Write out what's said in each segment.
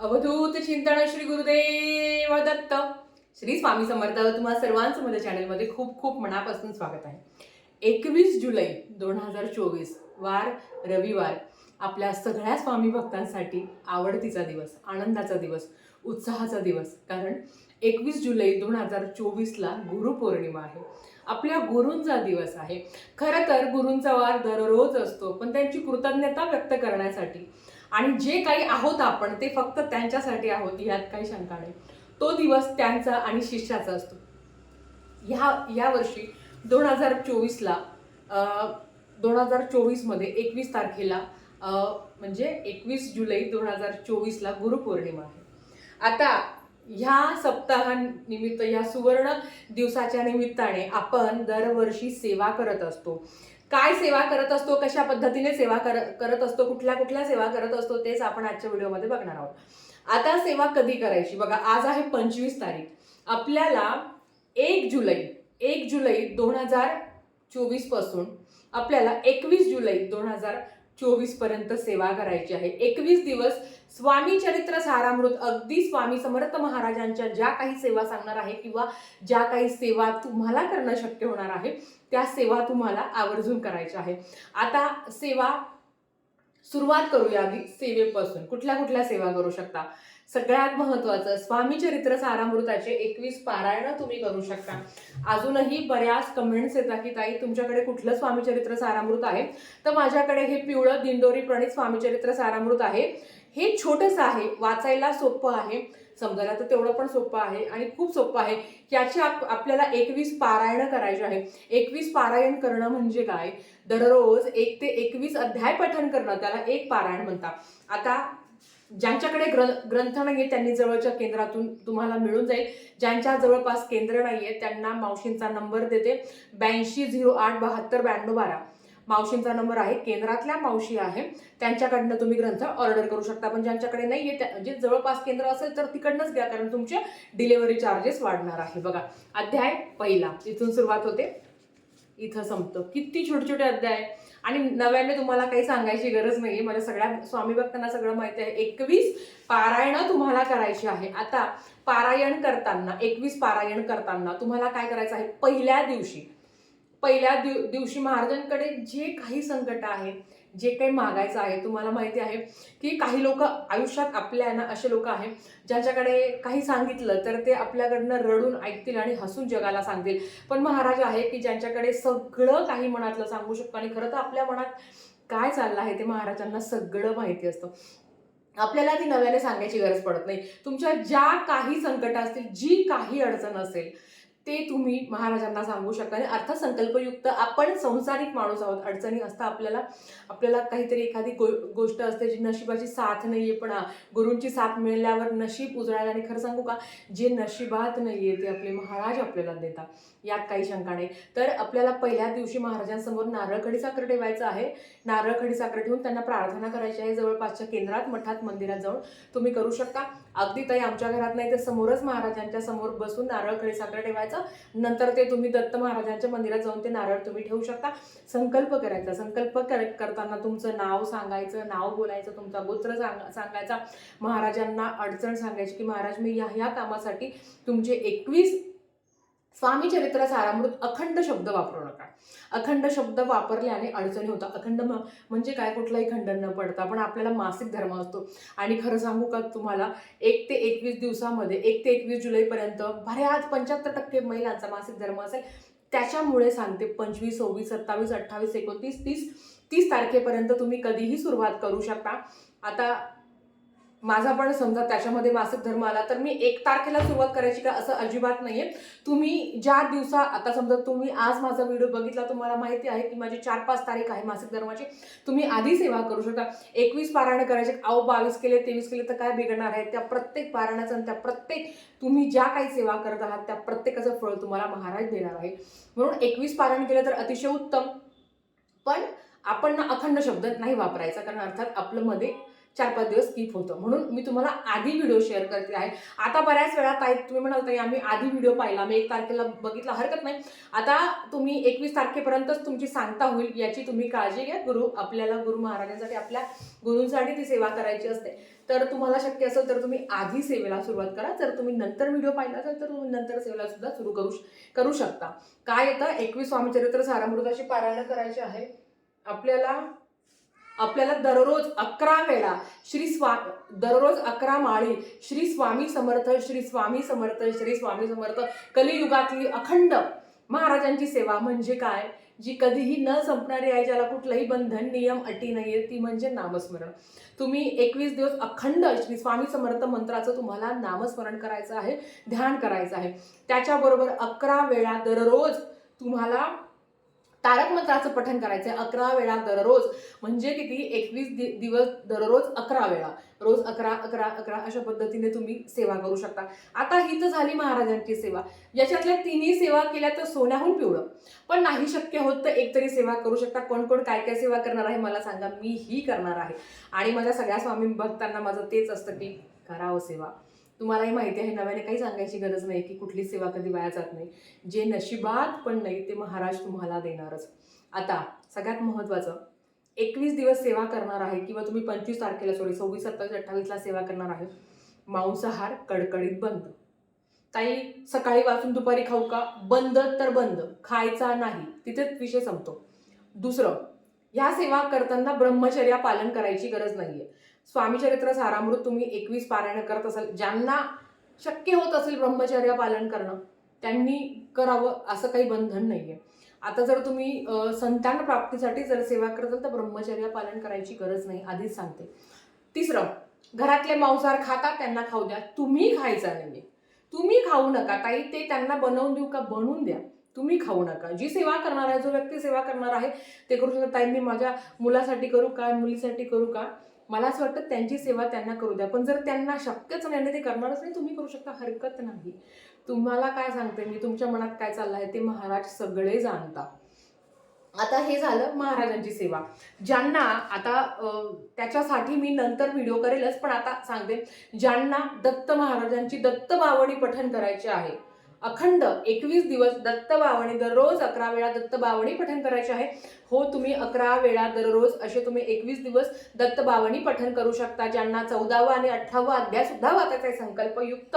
अवधूत चिंतन श्री गुरुदेव दत्त. श्री स्वामी समर्थ तुम्हा सर्वांचं माझ्या चॅनलमध्ये खूप खूप मनापासून स्वागत आहे. एकवीस जुलै दोन हजार चोवीस वार रविवार आपल्या सगळ्या स्वामी भक्तांसाठी आवडतीचा दिवस आनंदाचा दिवस उत्साहाचा दिवस. कारण एकवीस जुलै दोन हजार चोवीसला गुरुपौर्णिमा आहे. आपल्या गुरूंचा दिवस आहे. खरं तर गुरूंचा वार दररोज असतो पण त्यांची कृतज्ञता व्यक्त करण्यासाठी आणि जे काही आहोत आपण ते फक्त त्यांच्यासाठी आहोत यात काही शंका नाही. तो दिवस त्यांचा आणि शिष्याचा असतो. ह्या या वर्षी दोन हजार चोवीसला दोन हजार चोवीसमध्ये एकवीस तारखेला म्हणजे एकवीस जुलै दोन हजार चोवीसला गुरुपौर्णिमा आहे. आता ह्या सप्ताहानिमित्त ह्या सुवर्ण दिवसाच्या निमित्ताने आपण दरवर्षी सेवा करत असतो. काय सेवा करत असतो कशा पद्धतीने सेवा कर करत असतो कुठल्या कुठल्या सेवा करत असतो तेच आपण आजच्या व्हिडिओमध्ये बघणार आहोत. आता सेवा कधी करायची? बघा आज आहे पंचवीस तारीख. आपल्याला एक जुलै एक जुलै दोन हजार चोवीसपासून आपल्याला एकवीस जुलै दोन हजार चोवीसपर्यंत सेवा करायची आहे. एकवीस दिवस स्वामी चरित्र सारामृत अगदी स्वामी समर्थ महाराजांच्या ज्या काही सेवा सांगणार आहे किंवा ज्या काही सेवा तुम्हाला करणं शक्य होणार आहे त्या सेवा तुम्हाला आवर्जून करायच्या आहे. आता सेवा सुरुवात करूया आधी सेवेपासून. कुठल्या कुठल्या सेवा करू शकता? सगळ्यात महत्वाचं स्वामी चरित्र सारामृताचे एकवीस पारायण तुम्ही करू शकता. अजूनही बऱ्याच कमेंट्स येतात की ताई तुमच्याकडे कुठलं स्वामी चरित्र सारामृत आहे? तर माझ्याकडे हे पिवळं दिंडोरी प्रणित स्वामी चरित्र सारामृत आहे. हे छोटंसं आहे वाचायला सोपं आहे. समजायला तर तेवढं पण सोपं आहे आणि खूप सोपं आहे याची आप आपल्याला एकवीस पारायणं करायची आहे. एकवीस पारायण करणं म्हणजे काय? दररोज एक ते एकवीस अध्याय पठण करणं त्याला एक पारायण म्हणतात. आता ज्यांच्याकडे ग्र ग्रंथ नाही आहे त्यांनी जवळच्या केंद्रातून तुम्हाला मिळून जाईल. ज्यांच्या जवळपास केंद्र नाही आहे त्यांना मावशींचा नंबर देते. ब्याऐंशी झिरो आठ बहात्तर ब्याण्णव बारा. मावशींचा नंबर आहे केंद्रातल्या मावशी आहे त्यांच्याकडनं तुम्ही ग्रंथ ऑर्डर करू शकता. पण ज्यांच्याकडे नाहीये त्या जे जवळपास केंद्र असेल तर तिकडनंच घ्या कारण तुमचे डिलेव्हरी चार्जेस वाढणार आहे. बघा अध्याय पहिला. इथून सुरुवात होते. इथं संपतं. किती छोटे छोटे अध्याय. आणि नव्याने तुम्हाला काही सांगायची गरज नाही मला सगळ्या स्वामी भक्तांना सगळं माहिती आहे. एकवीस पारायण तुम्हाला करायची आहे. आता पारायण करताना एकवीस पारायण करताना तुम्हाला काय करायचं आहे? पहिल्या दिवशी. पहिल्या दिव दिवशी महाराजांकडे जे काही संकट आहे जे काही मागायचं आहे तुम्हाला माहिती आहे की काही लोक आयुष्यात आपल्या ना असे लोक आहेत ज्यांच्याकडे काही सांगितलं तर ते आपल्याकडनं रडून ऐकतील आणि हसून जगाला सांगतील. पण महाराज आहे की ज्यांच्याकडे सगळं काही मनातलं सांगू शकतो आणि खरं तर आपल्या मनात काय चाललं आहे ते महाराजांना सगळं माहिती असतं. आपल्याला ती नव्याने सांगायची गरज पडत नाही. तुमच्या ज्या काही संकट असतील जी काही अडचण असेल ते तुम्ही महाराजांना सांगू शकता. आणि अर्थसंकल्पयुक्त आपण संसारिक माणूस आहोत. अडचणी असता आपल्याला आपल्याला काहीतरी एखादी गो गोष्ट असते जी नशिबाची साथ नाही आहे पण गुरूंची साथ मिळाल्यावर नशीब उजळायला आणि खरं सांगू का जे नशिबात नाही आहे ते आपले महाराज आपल्याला देतात. यात काही शंका नाही. तर आपल्याला पहिल्या दिवशी महाराजांसमोर नारळखडी साखर ठेवायचं आहे. नारळखडी साखर ठेवून त्यांना प्रार्थना करायची आहे. जवळपासच्या केंद्रात मठात मंदिरात जाऊन तुम्ही करू शकता. अगदी ताई आमच्या घरात नाही तर समोरच महाराजांच्या समोर बसून नारळ खडी साखर ठेवायचं. नंतर ते तुम्ही दत्त महाराजांच्या मंदिरात जाऊन ते नारळ तुम्ही ठेवू शकता. संकल्प करायचा. संकल्प कर करताना तुमचं नाव सांगायचं नाव बोलायचं तुमचा गोत्र सांग सांगायचा. महाराजांना अडचण सांगायची की महाराज मी ह्या ह्या कामासाठी तुमचे एकवीस स्वामी चरित्र सारामृत अखंड शब्द वापरू नका. अखंड शब्द वापरल्याने अडचणी होतात. अखंड म्हणजे काय? कुठलाही खंडन न पडता. पण आपल्याला मासिक धर्म असतो. आणि खरं सांगू का तुम्हाला? एक ते एकवीस दिवसामध्ये एक ते एकवीस जुलैपर्यंत बऱ्याच पंच्याहत्तर टक्के महिलांचा मासिक धर्म असेल. त्याच्यामुळे सांगते पंचवीस सव्वीस सत्तावीस अठ्ठावीस एकोणतीस तीस तीस तारखेपर्यंत तुम्ही कधीही सुरुवात करू शकता. आता माझा पण समजा त्याच्यामध्ये मासिक धर्म आला तर मी एक तारखेला सुरुवात करायची का असं अजिबात नाहीये. तुम्ही ज्या दिवसा आता समजा तुम्ही आज माझा व्हिडिओ बघितला तुम्हाला माहिती आहे की माझी चार पाच तारीख आहे मासिक धर्माची. तुम्ही आधी सेवा करू शकता. एकवीस पारायण करायचे अहो बावीस केले तेवीस केले तर काय बिघडणार आहे? त्या प्रत्येक पारायणाचं आणि त्या प्रत्येक तुम्ही ज्या काही सेवा करत आहात त्या प्रत्येकाचं फळ तुम्हाला महाराज देणार आहे. म्हणून एकवीस पारायण केलं तर अतिशय उत्तम. पण आपण ना अखंड शब्द नाही वापरायचा कारण अर्थात आपलं मध्ये चार पाच दिवस स्किप होतं. म्हणून मी तुम्हाला आधी व्हिडिओ शेअर करते आहे. आता बऱ्याच वेळा ताई तुम्ही म्हणाल ताई आम्ही आधी व्हिडिओ पाहिला मी एक तारखेला बघितला. हरकत नाही. आता तुम्ही एकवीस तारखेपर्यंतच तुमची सांगता होईल याची तुम्ही काळजी घ्या. गुरु आपल्याला गुरु महाराजांसाठी आपल्या गुरूंसाठी ती सेवा करायची असते. तर तुम्हाला शक्य असेल तर तुम्ही आधी सेवेला सुरुवात करा. जर तुम्ही नंतर व्हिडिओ पाहिला असेल तर तुम्ही नंतर सेवेला सुद्धा सुरू करू करू शकता. काय येतं एकवीस स्वामीचरित्र सारामृताची पारायण करायची आहे. आपल्याला आपल्याला दररोज अकरा वेळा श्री स्वा दररोज अकरा माळी श्री स्वामी समर्थ श्री स्वामी समर्थ श्री स्वामी समर्थ कलियुगातली अखंड महाराजांची सेवा म्हणजे काय? जी कधीही न संपणारी आहे ज्याला कुठलंही बंधन नियम अटी नाही आहे ती म्हणजे नामस्मरण. तुम्ही एकवीस दिवस अखंड श्री स्वामी समर्थ मंत्राचं तुम्हाला नामस्मरण करायचं आहे ध्यान करायचं आहे. त्याच्याबरोबर अकरा वेळा दररोज तुम्हाला तारक मंत्राचं पठण करायचं आहे अकरा वेळा दररोज. म्हणजे किती? एकवीस दि दिवस दररोज अकरा वेळा. रोज अकरा अकरा अकरा अशा पद्धतीने तुम्ही सेवा करू शकता. आता ही तर झाली महाराजांची सेवा. याच्यातल्या तिन्ही सेवा केल्या तर सोन्याहून पिवळं. पण नाही शक्य होत तर एक तरी सेवा करू शकता. कोण कोण काय काय सेवा करणार आहे मला सांगा. मी ही करणार आहे. आणि माझ्या सगळ्या स्वामी भक्तांना माझं तेच असतं की करावं सेवा. तुम्हालाही माहिती आहे नव्याने काही सांगायची गरज नाही की कुठली सेवा कधी वाया जात नाही. जे नशिबात पण नाही ते महाराज तुम्हाला देणारच. आता सगळ्यात महत्त्वाचं एकवीस दिवस सेवा करणार आहे किंवा तुम्ही पंचवीस तारखेला सॉरी सव्वीस सत्तावीस अठ्ठावीसला सेवा करणार आहे मांसाहार कडकडीत बंद. ताई सकाळी वाचून दुपारी खाऊ का? बंद तर बंद खायचा नाही तिथेच विषय संपतो. दुसरं ह्या सेवा करताना ब्रह्मचर्या पालन करायची गरज नाहीये. स्वामीचरित्र सारामृत तुम्ही एकवीस पारायण करत असाल ज्यांना शक्य होत असेल ब्रह्मचर्य पालन करणं त्यांनी करावं असं काही बंधन नाही आहे आता जर तुम्ही संतान प्राप्तीसाठी जर सेवा करत असाल तर ब्रह्मचर्य पालन करायची गरज नाही आधीच सांगते. तिसरं घरातले मांसाहार खाता त्यांना खाऊ द्या. तुम्ही खायचा नाहीये. तुम्ही खाऊ नका. ताई ते त्यांना बनवून देऊ का? बनवून द्या. तुम्ही खाऊ नका. जी सेवा करणार आहे जो व्यक्ती सेवा करणार आहे ते करू शकता ताई मी माझ्या मुलासाठी करू का? मुलीसाठी करू का? मला असं वाटतं त्यांची सेवा त्यांना करू द्या. पण जर त्यांना शक्यच नाही आणि ते करणारच नाही तुम्ही करू शकता. हरकत नाही. तुम्हाला काय सांगते मी? तुमच्या मनात काय चाललं आहे ते महाराज सगळे जाणता आता हे झालं महाराजांची सेवा. ज्यांना आता त्याच्यासाठी मी नंतर व्हिडिओ करेलच पण आता सांगते. ज्यांना दत्त महाराजांची दत्त बावडी पठण करायची आहे अखंड एकवीस दिवस दत्त बावणी दररोज अकरा वेळा दत्त बावणी पठण करायचे आहे. हो तुम्ही अकरा वेळा दररोज असे तुम्ही एकवीस दिवस दत्त बावणी पठण करू शकता ज्यांना चौदावा आणि अठरावा अध्याय सुद्धा वाचायचा आहे संकल्पयुक्त.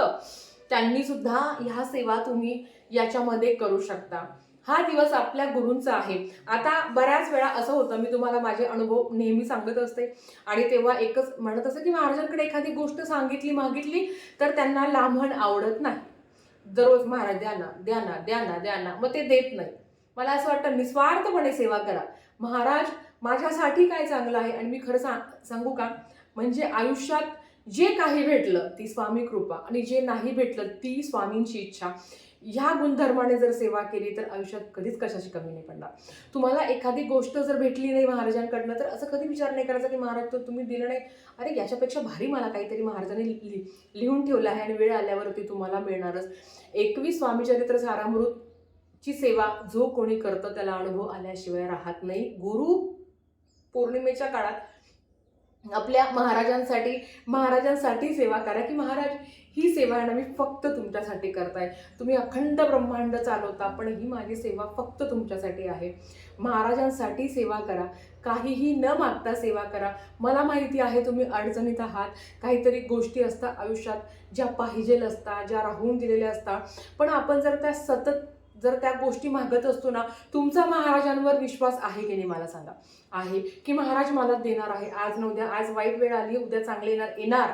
त्यांनी सुद्धा ह्या सेवा तुम्ही याच्यामध्ये करू शकता. हा दिवस आपल्या गुरूंचा आहे. आता बऱ्याच वेळा असं होतं मी तुम्हाला माझे अनुभव नेहमी सांगत असते. आणि तेव्हा एकच म्हणत असं की महाराजांकडे एखादी गोष्ट सांगितली मागितली तर त्यांना लांबण आवडत नाही. दररोज महाराज द्या ना द्या ना द्या ना द्या ना. मग ते देत नाही. मला असं वाटतं निस्वार्थपणे सेवा करा. महाराज माझ्यासाठी काय चांगलं आहे? आणि मी खरं सांग सांगू का? म्हणजे आयुष्यात जे काही भेटलं ती स्वामी कृपा आणि जे नाही भेटलं ती स्वामींची इच्छा. ह्या गुणधर्माने जर सेवा केली तर आयुष्यात कधीच कशाची कमी नाही पडणार. तुम्हाला एखादी गोष्ट जर भेटली नाही महाराजांकडनं तर असं कधी विचार नाही करायचा की महाराज तो तुम्ही दिलं नाही. अरे याच्यापेक्षा भारी मला काहीतरी महाराजांनी लि- लिहून ठेवलं आहे आणि वेळ आल्यावरती तुम्हाला मिळणारच. एकवीस स्वामीचरित्र सारामृत ची सेवा जो कोणी करतं त्याला अनुभव आल्याशिवाय राहत नाही. गुरु पौर्णिमेच्या काळात आपल्या महाराजांसाठी महाराजांसाठी सेवा करा की महाराज ही सेवा आहे ना मी फक्त तुमच्यासाठी करताय. तुम्ही अखंड ब्रह्मांड चालवता पण ही माझी सेवा फक्त तुमच्यासाठी आहे. महाराजांसाठी सेवा करा. काहीही न मागता सेवा करा. मला माहिती आहे तुम्ही अडचणीत आहात. काहीतरी गोष्टी असतात आयुष्यात ज्या पाहिजेल असतात ज्या राहून दिलेल्या असतात पण आपण जर त्या सतत जर त्या गोष्टी मागत असतो ना तुमचा महाराजांवर विश्वास आहे की नाही मला सांगा? आहे की महाराज मला देणार आहे. आज न उद्या आज वाईट वेळ आली उद्या चांगले येणार येणार.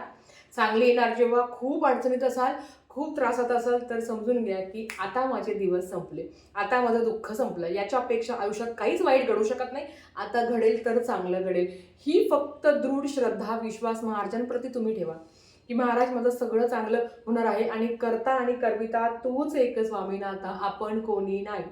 चांगले येणार. जेव्हा खूप अडचणीत असाल खूप त्रासात असाल तर समजून घ्या की आता माझे दिवस संपले. आता माझं दुःख संपलं. याच्यापेक्षा आयुष्यात काहीच वाईट घडू शकत नाही. आता घडेल तर चांगलं घडेल. ही फक्त दृढ श्रद्धा विश्वास महाराजांप्रती तुम्ही ठेवा. की महाराज माझं सगळं चांगलं होणार आहे आणि करता आणि करविता तूच एक आता आपण कोणी नाही.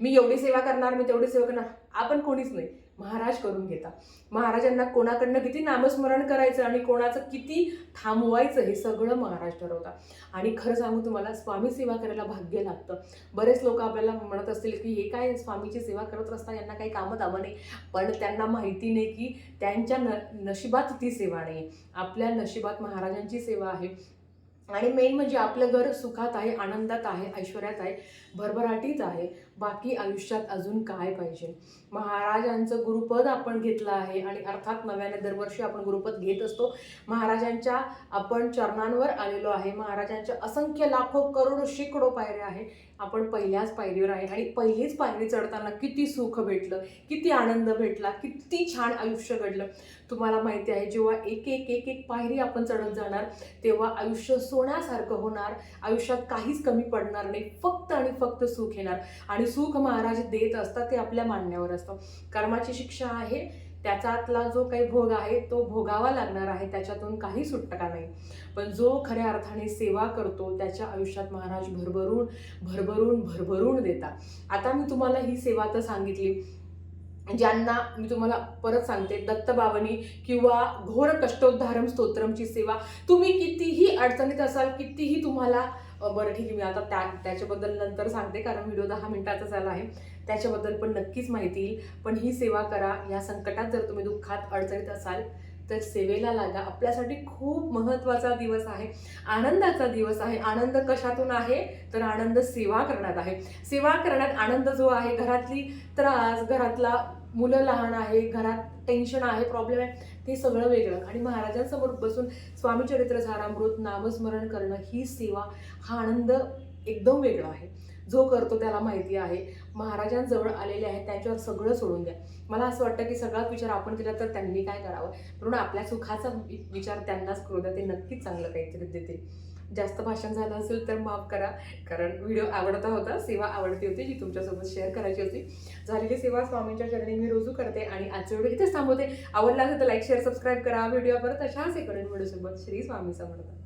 मी एवढी सेवा करणार मी तेवढी सेवा करणार. आपण कोणीच नाही. महाराज करून घेता. महाराजांना कोणाकडनं किती नामस्मरण करायचं आणि कोणाचं किती थांबवायचं हे सगळं महाराज ठरवतात आणि खरं सांगू तुम्हाला स्वामी सेवा करायला भाग्य लागतं. बरेच लोक आपल्याला म्हणत असतील की हे काय स्वामीची सेवा करत असता यांना काही कामं दावं नाही. पण त्यांना माहिती नाही की त्यांच्या न नशिबात ती सेवा नाही. आपल्या नशिबात महाराजांची सेवा आहे. आणि मेन म्हणजे आपलं घर सुखात आहे आनंदात आहे ऐश्वर्यात आहे. भरभराटीच आहे. बाकी आयुष्यात अजून काय पाहिजे? महाराजांचं गुरुपद आपण घेतलं आहे आणि अर्थात नव्याने दरवर्षी आपण गुरुपद घेत असतो. महाराजांच्या आपण चरणांवर आलेलो आहे. महाराजांच्या असंख्य लाखो करोडो शेकडो पायऱ्या आहे. आपण पहिल्याच पायरीवर आहे आणि पहिलीच पायरी चढताना किती सुख भेटलं किती आनंद भेटला किती छान आयुष्य घडलं. तुम्हाला माहिती आहे जेव्हा एक एक एक एक पायरी आपण चढत जाणार तेव्हा आयुष्य सोन्यासारखं होणार. आयुष्यात काहीच कमी पडणार नाही. फक्त आणि फक्त सुख येणार. आणि सुख महाराज देत असतात ते आपल्या मान्यावर असतं. कर्माची शिक्षा आहे त्याच्यातला जो काही भोग आहे तो भोगावा लागणार आहे त्याच्यातून काही सुटका नाही. पण जो खऱ्या अर्थाने सेवा करतो त्याच्या आयुष्यात महाराज भरभरून भरभरून भरभरून देतात. आता मी तुम्हाला ही सेवा तर सांगितली ज्यांना मी तुम्हाला परत सांगते दत्तबावनी किंवा घोर कष्टोद्धारम स्तोत्रमची सेवा तुम्ही कितीही अडचणीत असाल कितीही तुम्हाला बरं ठीक आहे मी आता त्या त्याच्याबद्दल नंतर सांगते कारण व्हिडिओ दहा मिनिटाचा झाला आहे. त्याच्याबद्दल पण नक्कीच माहिती येईल. पण ही सेवा करा या संकटात जर तुम्ही दुःखात अडचणीत असाल तर सेवेला लागा. आपल्यासाठी खूप महत्त्वाचा दिवस आहे. आनंदाचा दिवस आहे. आनंद कशातून आहे? तर आनंद सेवा करण्यात आहे. सेवा करण्यात आनंद जो आहे घरातली त्रास घरातला मुलं लहान आहे घरात टेन्शन आहे प्रॉब्लेम आहे ते सगळं वेगळं. आणि महाराजांसमोर बसून स्वामीचरित्र झारामृत नामस्मरण करणं ही सेवा हा आनंद एकदम वेगळा आहे. जो करतो त्याला माहिती आहे. महाराजांजवळ आलेले आहेत त्यांच्यावर सगळं सोडून द्या. मला असं वाटतं की सगळाच विचार आपण केला तर त्यांनी काय करावं? म्हणून आपल्या सुखाचा वि- विचार त्यांनाच करू द्या. ते नक्कीच चांगलं काहीतरी देतील. जास्त भाषण झालं असेल तर माफ करा. कारण व्हिडिओ आवडता होता सेवा आवडती होती जी तुमच्यासोबत शेअर करायची होती. झालेली सेवा स्वामींच्या चरणी मी रोजू करते आणि आजचे व्हिडिओ इथेच थांबवते. आवडला असेल तर लाईक शेअर सबस्क्राईब करा. व्हिडिओ परत अशाच एकडे व्हिडिओसोबत श्री स्वामी समर्थ.